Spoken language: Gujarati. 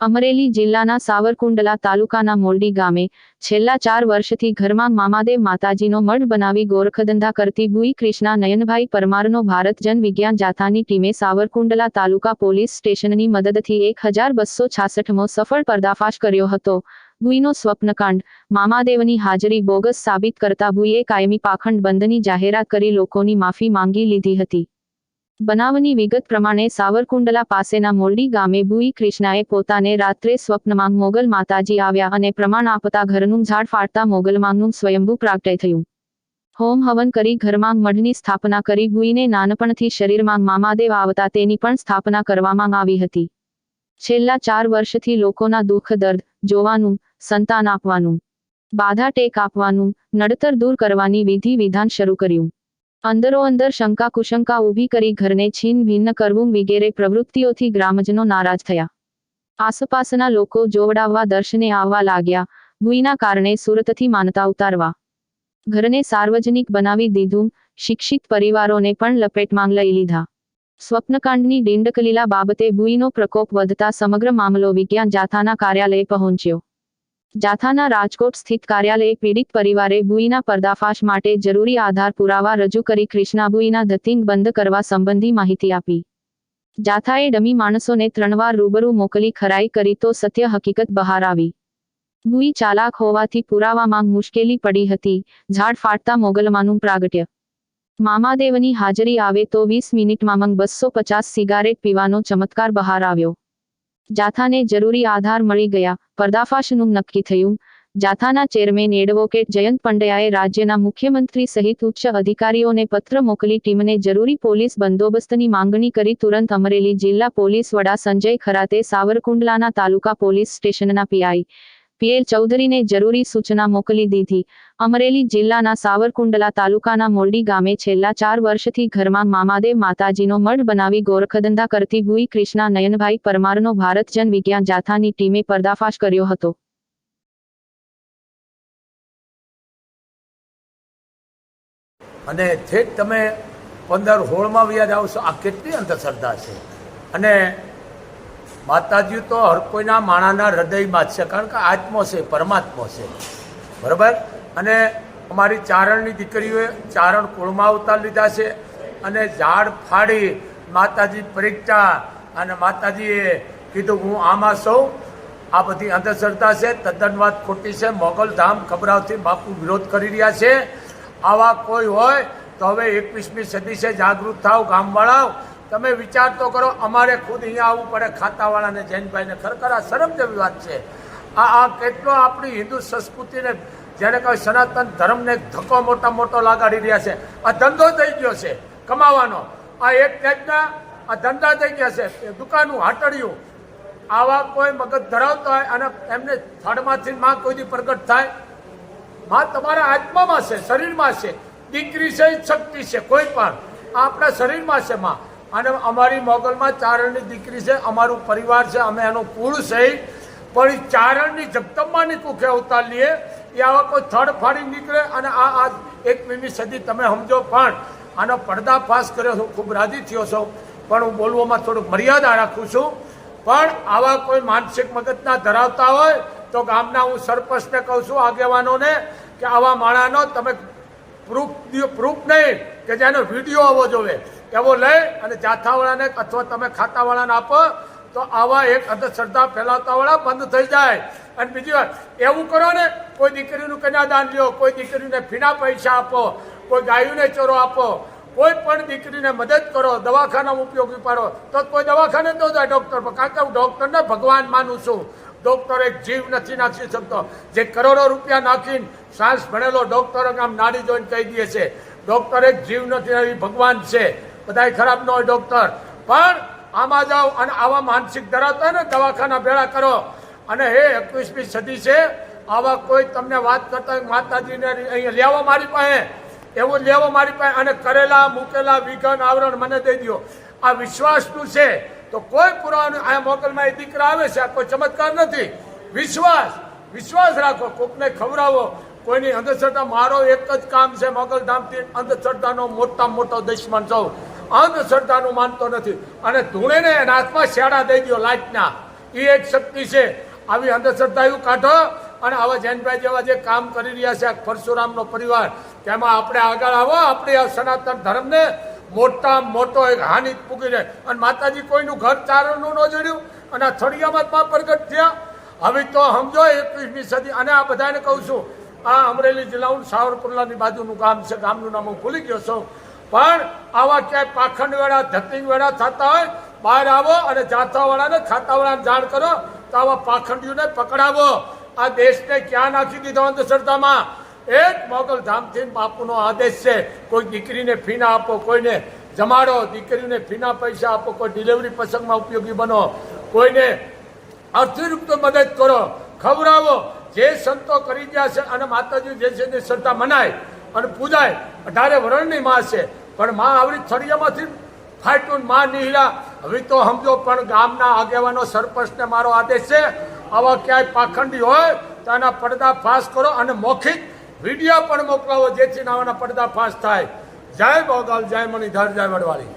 અમરેલી જિલ્લાના સાવરકુંડલા તાલુકાના મોરડી ગામે છેલ્લા ચાર વર્ષથી ઘરમાં મામાદેવ માતાજીનો મઢ બનાવી ગોરખધંધા કરતી ગુઈ ક્રિષ્ના નયનભાઈ પરમારનો ભારત જન વિજ્ઞાન જાથાની ટીમે સાવરકુંડલા તાલુકા પોલીસ સ્ટેશનની મદદથી એક હજાર બસો છાસઠમો સફળ પર્દાફાશ કર્યો હતો. ગુઈનો સ્વપ્નકાંડ, મામાદેવની હાજરી બોગસ સાબિત કરતા બુઈએ કાયમી પાખંડ બંધની જાહેરાત કરી લોકોની માફી માંગી લીધી હતી. બનાવની વિગત પ્રમાણે સાવરકુંડલા પાસેના મોરડી ગામે બુઈ કૃષ્ણાએ પોતાને રાત્રે સ્વપ્નમાં મોગલ માતાજી આવ્યા અને પ્રમાણ આપતા ઘરનું ઝાડ ફાટતા મોગલમાંનું સ્વયંભૂ પ્રાગટય થયું. હોમ હવન કરી ઘરમાં મઢની સ્થાપના કરી બુઈને નાનપણથી શરીરમાં મામાદેવ આવતા તેની પણ સ્થાપના કરવામાં આવી હતી. છેલ્લા ચાર વર્ષથી લોકોના દુઃખ, દર્દ, જોવાનું, સંતાન આપવાનું, બાધા ટેક આપવાનું, નડતર દૂર કરવાની વિધિ વિધાન શરૂ કર્યું. અંદરો અંદર શંકા કુશંકા ઊભી કરી ઘરને છીન ભિન્ન કરવું વગેરે પ્રવૃત્તિઓથી ગ્રામજનો નારાજ થયા. આસપાસના લોકો જોવડાવવા દર્શને આવવા લાગ્યા, ભૂઈના કારણે સુરતથી માનતા ઉતારવા. ઘરને સાર્વજનિક બનાવી દીધું, શિક્ષિત પરિવારોને પણ લપેટમાં લઈ લીધા. સ્વપ્નકાંડની ડિંડકલીલા બાબતે ભૂઈનો પ્રકોપ વધતા સમગ્ર મામલો વિજ્ઞાન જાથાના કાર્યાલયે પહોંચ્યો. જાથાના રાજકોટ સ્થિત કાર્યાલયે પીડિત પરિવારે ભૂઈના પર્દાફાશ માટે જરૂરી આધાર પુરાવા રજૂ કરી કૃષ્ણાબુઈના ધતિંગ બંધ કરવા સંબંધી માહિતી આપી. જાથાએ ડમી માણસોને ત્રણવાર રૂબરૂ મોકલી ખરાઈ કરી તો સત્ય હકીકત બહાર આવી. ભૂઈ ચાલાક હોવાથી પુરાવામાં મુશ્કેલી પડી હતી, ઝાડ ફાટતા મોગલમાંનું પ્રાગટ્ય. મામાદેવની હાજરી આવે તો વીસ મિનિટમાં મંગ બસો પચાસ સિગારેટ પીવાનો ચમત્કાર બહાર આવ્યો. જાથાને જરૂરી આધાર મળી ગયા. પર્દાફાશનું નક્કી થયું. જાથાના ચેરમેન એડવોકેટ જયંત પંડ્યાએ રાજ્યના મુખ્યમંત્રી સહિત ઉચ્ચ અધિકારીઓને પત્ર મોકલી ટીમને જરૂરી પોલીસ બંદોબસ્તની માંગણી કરી તુરંત અમરેલી જિલ્લા પોલીસ વડા સંજય ખરાતે સાવરકુંડલાના તાલુકા પોલીસ સ્ટેશનના પીઆઈ પીએલ ચૌધરીને જરૂરી સૂચના મોકલી દીધી. અમરેલી જિલ્લાના સાવરકુંડલા તાલુકાના મોરડી ગામે છેલ્લા ચાર વર્ષથી ઘરમાં મામાદેવ માતાજીનો મઢ બનાવી ગોરખધંધા કરતી ભૂઈ ક્રિષ્ના નયનભાઈ પરમારનો ભારત જન વિજ્ઞાન જાથાની ટીમે પર્દાફાશ કર્યો હતો. અને છેક તમે પંદર હોળમાં વ્યાજ આવશો. આ કેટલી અંધશ્રદ્ધા છે? અને માતાજી તો હર કોઈના માણાના હૃદયમાં જ છે, કારણ કે આત્મો છે, પરમાત્મો છે. બરાબર? અને અમારી ચારણની દીકરીઓએ ચારણ કુળમાં અવતાર લીધા છે અને ઝાડ ફાડી માતાજી પરીક્ષા અને માતાજીએ કીધું, હું આમાં સૌ. આ બધી અંધશ્રદ્ધા છે તદ્દન વાત ખોટી છે મોગલધામ ખબરાવથી બાપુ વિરોધ કરી રહ્યા છે. આવા કોઈ હોય તો હવે એકવીસમી સદી છે, જાગૃત થાવ, ગામવાળાઓ. તમે વિચાર તો કરો, અમારે ખુદ અહીંયા આવવું પડે, ખાતાવાળાને, જૈનભાઈને. ખરેખર આ શરમ જેવી વાત છે. આ આ કેટલો આપણી હિન્દુ સંસ્કૃતિને, જેને કહે સનાતન ધર્મને ધક્કો મોટા મોટો લગાડી રહ્યા છે. આ ધંધો થઈ ગયો છે, કમાવાનો. આ એક ટાઈપના આ ધંધા થઈ ગયા છે. દુકાનું હાટડિયું. આવા કોઈ મગજ ધરાવતા હોય અને એમને થડમાંથી માં કોઈ પ્રગટ થાય. માં તમારા આત્મામાં છે, શરીરમાં છે. દીકરી છે શક્તિ છે, કોઈ પણ. આપણા શરીરમાં છે, માં. અને અમારી મોગલમાં ચારણની દીકરી છે, અમારું પરિવાર છે, અમે એનું કુળ છે. પણ ચારણની જગદંબાની કુખે અવતાર લઈએ એ આવા કોઈ થડ ફાડી નીકળે અને આ આ એકવીસમી સદી તમે સમજો પણ આનો પડદાફાશ કર્યો છું, ખૂબ રાજી થયો છો. પણ હું બોલવામાં થોડુંક મર્યાદા રાખું છું. પણ આવા કોઈ માનસિક મગજના ધરાવતા હોય, તો ગામના હું સરપંચને કહું છું, આગેવાનોને, કે આવા માણાનો તમે પ્રૂફ પ્રૂફ નહીં, કે જેનો વીડિયો આવવો જોવે. એવો લઈ અને જાથાવાળાને અથવા તમે ખાતાવાળાને આપો, તો આવા એક અંધશ્રદ્ધા ફેલાવતાવાળા બંધ થઈ જાય. અને બીજી વાત, એવું કરો ને, કોઈ દીકરીનું કન્યાદાન લ્યો, કોઈ દીકરીને ફીના પૈસા આપો, કોઈ ગાયુને ચોરો આપો, કોઈ પણ દીકરીને મદદ કરો દવાખાનામાં ઉપયોગી પાડો, તો કોઈ દવાખાને તો જાય ડૉક્ટર પર, કારણ કે હું ડૉક્ટરને ભગવાન માનું છું. ડૉક્ટર એક જીવ નથી નાખી શકતો. જે કરોડો રૂપિયા નાખીને સાંસ ભણેલો ડૉક્ટરો આમ નાડી જોઈને કહી દે છે, ડૉક્ટર એક જીવ નથી ભગવાન છે. બધાય ખરાબ ન હોય ડૉક્ટર પણ આમાં જાઓ અને આવા માનસિક ધરાવતા ને, દવાખાના ભેળા કરો. અને હે, એકવીસમી સદી છે, આવા કોઈ તમને વાત કરતા હોય, માતાજીને અહીંયા લેવા મારી પાસે. એવું લેવો મારી પાસે અને કરેલા, મૂકેલા, વિઘન, આવરણ મને દઈ દો આ વિશ્વાસનું છે. તો કોઈ પુરાવાનું આ મોકલમાં એ દીકરા આવે છે, આ કોઈ ચમત્કાર નથી. વિશ્વાસ વિશ્વાસ રાખો, કોકને ખવડાવો. કોઈની અંધશ્રદ્ધા, મારો એક જ કામ છે, મોગલધામથી અંધશ્રદ્ધાનો મોટા મોટો દુશ્મન છું. અંધશ્રદ્ધાનું માનતો નથી. અને ધૂળેને એના હાથમાં શેડા દઈ દો લાઈટના એ એક શક્તિ છે. આવી અંધશ્રદ્ધાયું કાઢો અને આવા જૈનભાઈ જેવા જે કામ કરી રહ્યા છે પરશુરામનો પરિવાર, તેમાં આપણે આગળ આવો, આપણે આ સનાતન ધર્મને મોટા મોટો એક હાનિ પૂકી રહે. અને માતાજી કોઈનું ઘર ચારણનું ન જોડ્યું. અને આ થળિયામાં જ પ્રગટ થયા. હવે તો સમજો, એકવીસમી સદી. અને આ બધાને કહું છું, આ અમરેલી જિલ્લાનું સાવરકુંડલાની બાજુનું ગામ છે. ગામનું નામ હું ભૂલી ગયો છું. પણ આવા ક્યાંય પાખંડ વેળા ધતિંગ વેળા થતા હોય, બહાર આવો અને જાથાવાળાને ખાતાવાળાને જાણ કરો તો આવા પાખંડીઓને પકડાવો. આ દેશને ક્યાં નાખી દીધો અંધશ્રદ્ધામાં? એક મોગલ ધામથી બાપુનો આદેશ છે, કોઈ દીકરીને ફીના આપો, કોઈને જમાડો, દીકરીને ફીના પૈસા આપો, કોઈ ડિલિવરી પ્રસંગમાં ઉપયોગી બનો, કોઈને આર્થિક મદદ કરો, ખવડાવો. જે સંતો કરી ગયા છે અને માતાજી જે છે તે શ્રદ્ધા મનાય. અને પૂજાય. અઢારે વરણની માં છે. પણ માં આવડી થળિયામાંથી ફાટ્યું ને માં નિહળા હવે તો સમજો, પણ ગામના આગેવાનો સરપંચને મારો આદેશ છે, આવા ક્યાંય પાખંડી હોય તો એના પડદા ફાસ કરો અને મૌખિક વીડિયો પણ મોકલાવો, જેથી નાવાના પડદા ફાસ થાય. જય બોગાલ, જય મણિધર, જય વડવાળી.